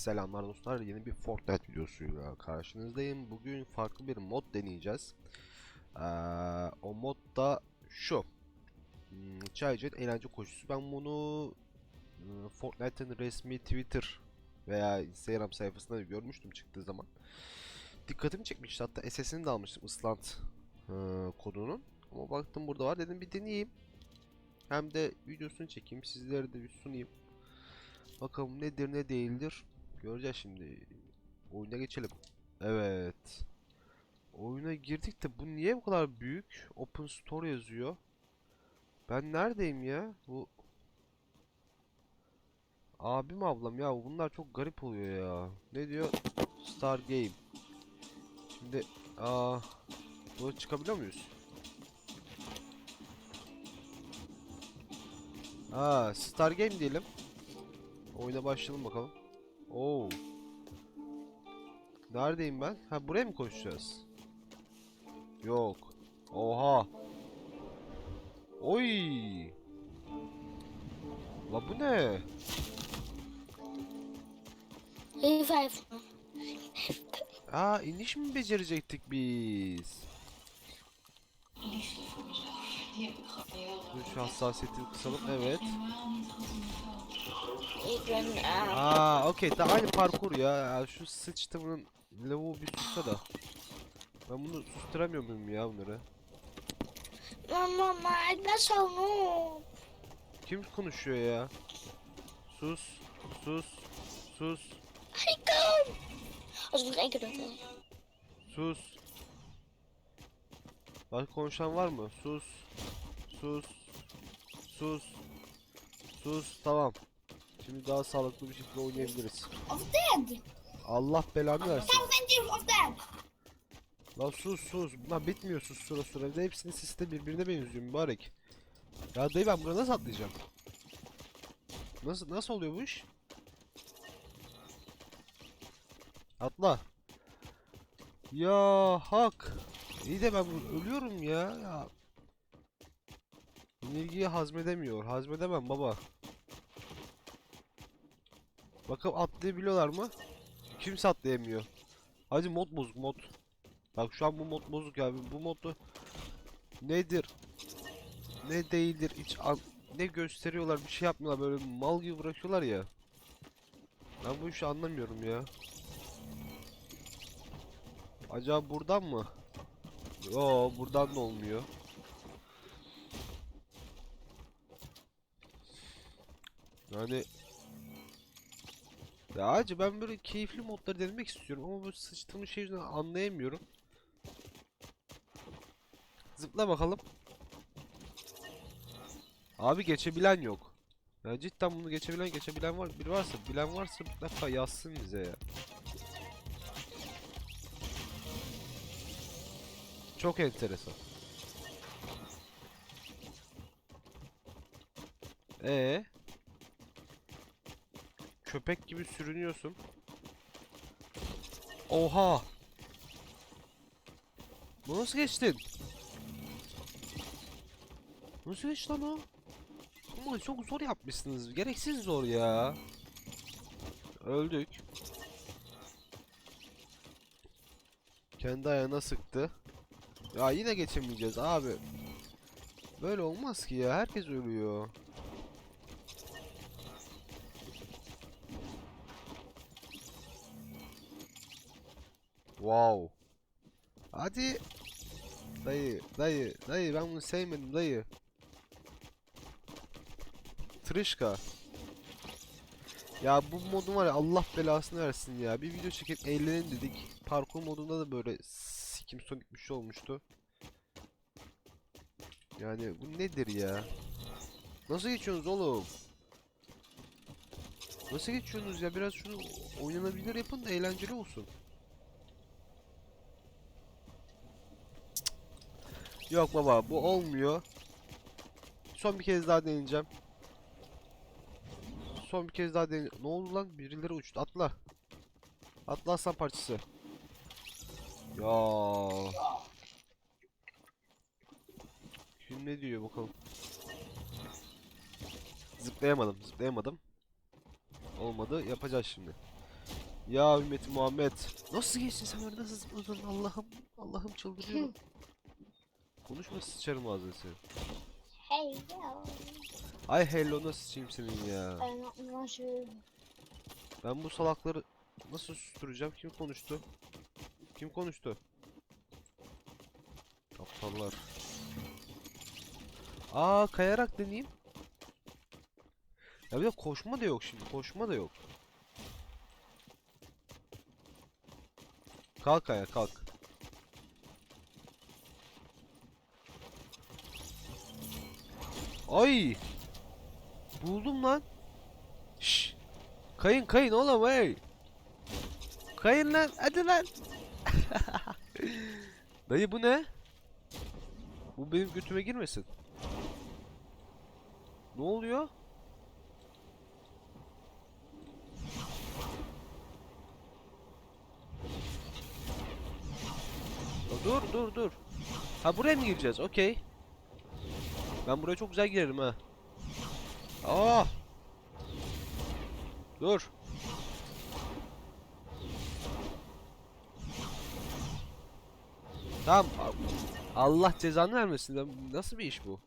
Selamlar dostlar yeni bir Fortnite videosuyla karşınızdayım. Bugün farklı bir mod deneyeceğiz. Ee, o mod da şu. Hmm, Çaycı'nın eğlence koşusu. Ben bunu e, Fortnite'ın resmi Twitter veya Instagram sayfasında da görmüştüm çıktığı zaman. Dikkatimi çekmişti hatta SS'ini de almıştım ıslant e, kodunun. Ama baktım burada var dedim bir deneyeyim. Hem de videosunu çekeyim sizlere de bir sunayım. Bakalım nedir ne değildir. Göreceğiz şimdi. Oyuna geçelim. Evet. Oyuna girdik de bu niye bu kadar büyük? Open Store yazıyor. Ben neredeyim ya? Bu Abim ablam ya bunlar çok garip oluyor ya. Ne diyor? Star Game. Şimdi aa buraya çıkabiliyor muyuz? Aa Star Game diyelim. Oyuna başlayalım bakalım. Oo. Neredeyim ben? Ha buraya mı koşacağız? Yok. Oha. Oy. La bu ne? Revive. Aa iniş mi becerecektik biz? Dur şu hassasiyeti kısalım. Evet. Aa okey. Daha aynı parkur ya. ya. Şu sıçtımın lavuğu bir sussa da. Ben bunu susturamıyor muyum ya bunları? Mama, my that's so noob. Kim konuşuyor ya? Sus. Sus. Sus. Één keer doen. hè. Sus. Başka konuşan var mı? Sus. Sus. Sus. Sus. Tamam. Şimdi daha sağlıklı bir şekilde oynayabiliriz. Of dead. Allah belanı versin. Seventeen of dead. Lan sus sus. Bunlar bitmiyor sus sıra sıra. Bir de hepsinin sesi de birbirine benziyor mübarek. Ya dayı ben buraya nasıl atlayacağım? Nasıl nasıl oluyor bu iş? Atla. Ya hak. İyi de ben ölüyorum ya. ya. Yenilgiyi hazmedemiyor. Hazmedemem baba. Bakalım atlayabiliyorlar mı? Kimse atlayamıyor. Hadi mod bozuk mod. Bak şu an bu mod bozuk abi. Bu modu nedir? Ne değildir? Hiç ne gösteriyorlar? Bir şey yapmıyorlar. Böyle mal gibi bırakıyorlar ya. Ben bu işi anlamıyorum ya. Acaba buradan mı? Yo buradan da olmuyor. Yani ya acı ben böyle keyifli modları denemek istiyorum ama bu sıçtığım şey yüzünden anlayamıyorum. Zıpla bakalım. Abi geçebilen yok. Ya cidden bunu geçebilen geçebilen var. Biri varsa bilen varsa mutlaka yazsın bize ya. Çok enteresan. Ee? Köpek gibi sürünüyorsun. Oha! Bu nasıl geçtin? Nasıl geçti lan o? Ama çok zor yapmışsınız. Gereksiz zor ya. Öldük. Kendi ayağına sıktı. Ya yine geçemeyeceğiz abi. Böyle olmaz ki ya. Herkes ölüyor. Wow. Hadi. Dayı, dayı, dayı ben bunu sevmedim dayı. Trişka. Ya bu modun var ya Allah belasını versin ya. Bir video çekip eğlenelim dedik. Parkur modunda da böyle sikim sonik bir şey olmuştu. Yani bu nedir ya? Nasıl geçiyorsunuz oğlum? Nasıl geçiyorsunuz ya? Biraz şunu oynanabilir yapın da eğlenceli olsun. Yok baba bu olmuyor. Son bir kez daha deneyeceğim. Son bir kez daha dene... Ne oldu lan? Birileri uçtu. Atla. Atla aslan parçası. Ya. Şimdi ne diyor bakalım. Zıplayamadım. Zıplayamadım. Olmadı. Yapacağız şimdi. Ya ümmeti Muhammed. Nasıl geçtin sen öyle nasıl zıpladın Allah'ım Allah'ım çıldırıyorum. Konuşma sıçarım ağzını senin. Hey yo. Ay hello nasıl sıçayım senin ya. Ben bu salakları nasıl susturacağım? Kim konuştu? Kim konuştu? Aptallar. Aa kayarak deneyeyim. Ya bir de koşma da yok şimdi. Koşma da yok. Kalk ayağa kalk. Ay! Buldum lan. Şş. Kayın kayın oğlum hey. Kayın lan hadi lan. Dayı bu ne? Bu benim götüme girmesin. Ne oluyor? Dur dur dur. Ha buraya mı gireceğiz? Okey. Ben buraya çok güzel girerim ha. Aa! Dur. Tamam. Allah cezanı vermesin. Nasıl bir iş bu?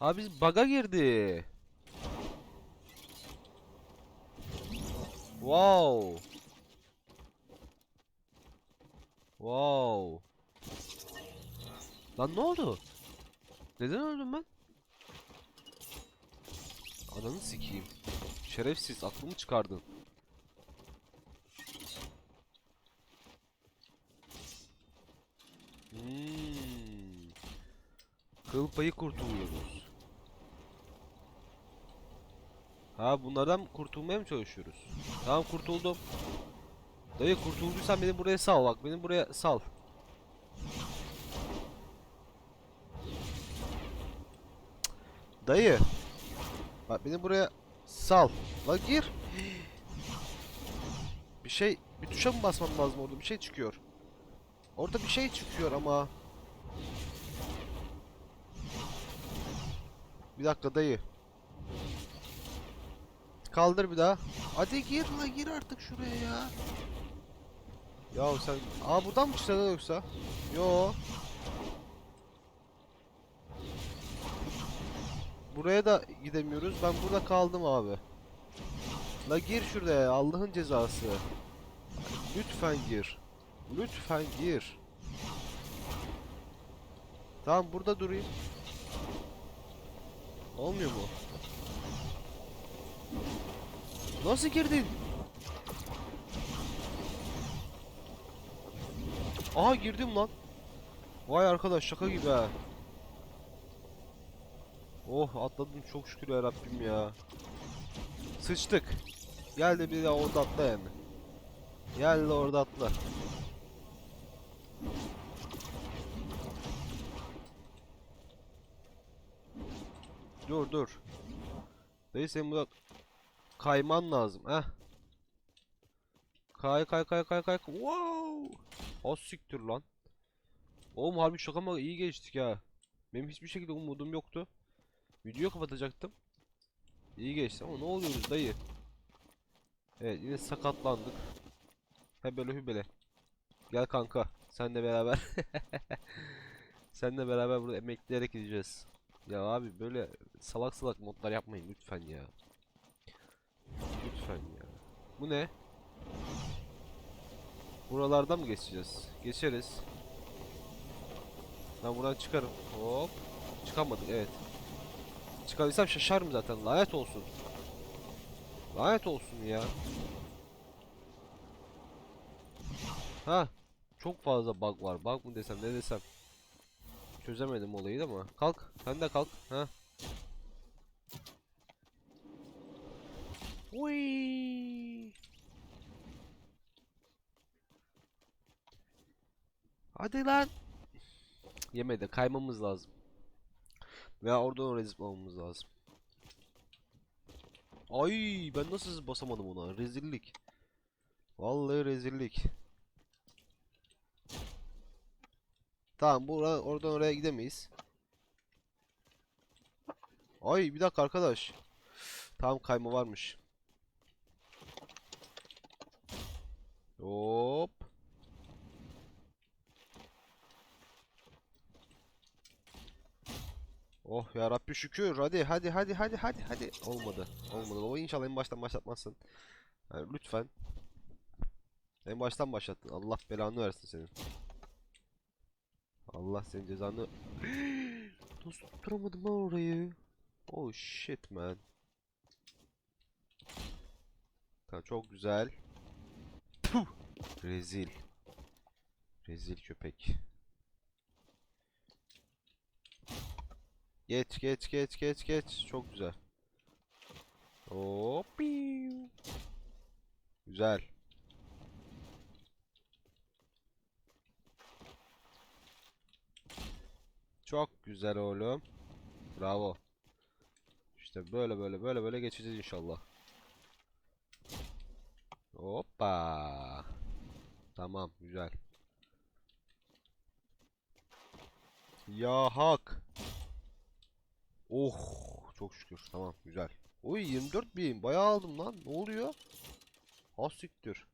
Abi biz bug'a girdi. Wow. Wow. Lan ne oldu? Neden öldüm ben? Ananı sikeyim. Şerefsiz aklımı çıkardın. Hmm. Kıl payı kurtuluyoruz. Ha bunlardan kurtulmaya mı çalışıyoruz? Tamam kurtuldum. Dayı kurtulduysan beni buraya sal bak beni buraya sal. Dayı. Bak beni buraya sal. La gir. Bir şey, bir tuşa mı basmam lazım orada? Bir şey çıkıyor. Orada bir şey çıkıyor ama. Bir dakika dayı. Kaldır bir daha. Hadi gir la gir artık şuraya ya. Ya sen... Aa buradan mı çıktın yoksa? Yo. Buraya da gidemiyoruz. Ben burada kaldım abi. La gir şuraya Allah'ın cezası. Lütfen gir. Lütfen gir. Tamam burada durayım. Olmuyor mu? Nasıl girdin? Aha girdim lan. Vay arkadaş şaka gibi ha. Oh atladım çok şükür ya Rabbim ya. Sıçtık. Gel de bir de orada atla yani. Gel de orada atla. Dur dur. Dayı senin burada kayman lazım. Heh. Kay kay kay kay kay. Wow. Az siktir lan. Oğlum harbi şaka mı iyi geçtik ya. Benim hiçbir şekilde umudum yoktu. Videoyu kapatacaktım. İyi geçti ama ne oluyoruz dayı? Evet yine sakatlandık. Hebele hübele. Gel kanka. Senle beraber. Senle beraber burada emekleyerek gideceğiz. Ya abi böyle salak salak modlar yapmayın lütfen ya. Lütfen ya. Bu ne? Buralardan mı geçeceğiz? Geçeriz. Ben buradan çıkarım. Hop. Çıkamadık evet. Çıkabilsem şaşarım zaten. Lanet olsun. Lanet olsun ya. Ha. Çok fazla bug var. Bug mı desem ne desem. Çözemedim olayı da ama. Kalk. Sen de kalk. Ha. Uy. Hadi lan. Yemedi. Kaymamız lazım. Veya oradan oraya zıplamamız lazım. Ay ben nasıl basamadım ona? Rezillik. Vallahi rezillik. Tamam bura oradan oraya gidemeyiz. Ay bir dakika arkadaş. Tam kayma varmış. Hop. Oh ya Rabbi şükür. Hadi hadi hadi hadi hadi hadi. Olmadı. Olmadı. Baba inşallah en baştan başlatmazsın. Yani lütfen. En baştan başlattın. Allah belanı versin senin. Allah senin cezanı. Nasıl tutturamadım lan orayı? Oh shit man. Tamam çok güzel. Puh! Rezil. Rezil köpek. Geç geç geç geç geç. Çok güzel. Hop. Güzel. Çok güzel oğlum. Bravo. İşte böyle böyle böyle böyle geçeceğiz inşallah. Hoppa. Tamam güzel. Ya hak. Oh çok şükür tamam güzel. Oy 24 bin bayağı aldım lan. Ne oluyor? Ha siktir.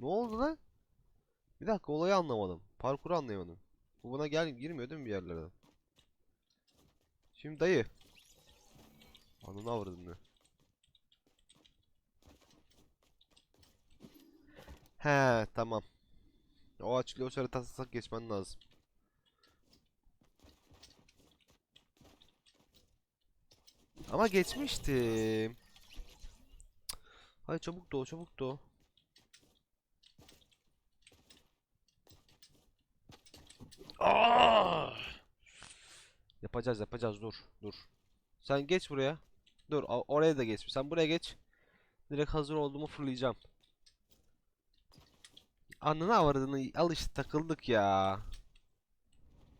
Ne oldu lan? Bir dakika olayı anlamadım. Parkuru anlayamadım. Bu buna gel girmiyor değil mi bir yerlerden? Şimdi dayı. Ananı avradın ne? He tamam. O açılıyor o taslasak geçmen lazım. Ama geçmiştim. Hadi çabuk doğ çabuk doğ. Ah! Yapacağız yapacağız dur dur. Sen geç buraya. Dur oraya da geç. Sen buraya geç. Direkt hazır olduğumu fırlayacağım. Ananı avradını al işte takıldık ya.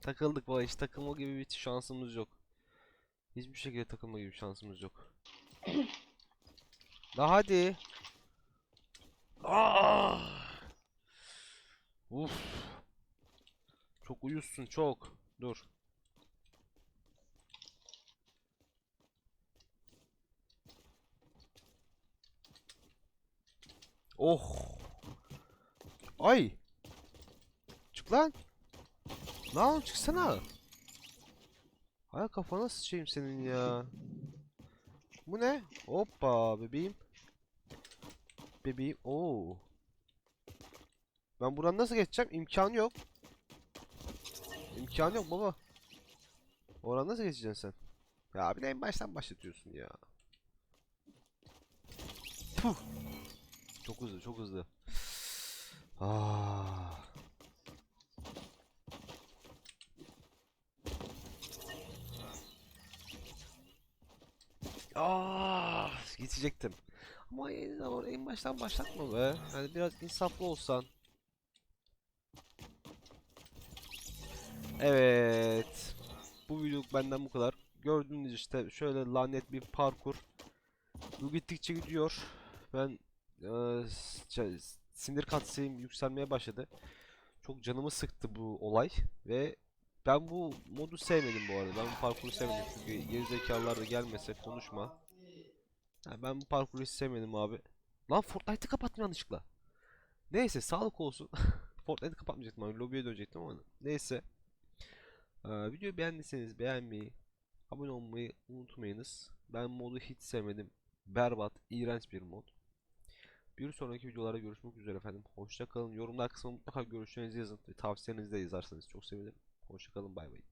Takıldık baba hiç takılma gibi bir şansımız yok. Hiçbir şekilde takılma gibi şansımız yok. Daha hadi. Ah! Uf. Çok uyuzsun çok. Dur. Oh. Ay. Çık lan. Lan çıksana. Hay kafana sıçayım senin ya. Bu ne? Hoppa bebeğim. Bebeğim. Oo. Ben buradan nasıl geçeceğim? İmkanı yok. İmkanı yok baba. Oradan nasıl geçeceksin sen? Ya de en baştan başlatıyorsun ya. Puh. Çok hızlı, çok hızlı. Ah. Ah, geçecektim. Ama en, en baştan başlatma be. Yani biraz insaflı olsan. Evet. Bu video benden bu kadar. Gördüğünüz işte şöyle lanet bir parkur. Bu gittikçe gidiyor. Ben eee, şey, sinir katsayım yükselmeye başladı. Çok canımı sıktı bu olay ve ben bu modu sevmedim bu arada. Ben bu parkuru sevmedim çünkü gerizekalılar da gelmese konuşma. Ha, ben bu parkuru hiç sevmedim abi. Lan Fortnite'ı kapattım yanlışlıkla. Neyse sağlık olsun. Fortnite'ı kapatmayacaktım abi. Lobiye dönecektim ama neyse. Ee, videoyu beğendiyseniz beğenmeyi, abone olmayı unutmayınız. Ben modu hiç sevmedim. Berbat, iğrenç bir mod. Bir sonraki videolarda görüşmek üzere efendim. Hoşça kalın. Yorumlar kısmına mutlaka görüşlerinizi yazın ve tavsiyelerinizi de yazarsanız çok sevinirim. Hoşça kalın. Bay bay.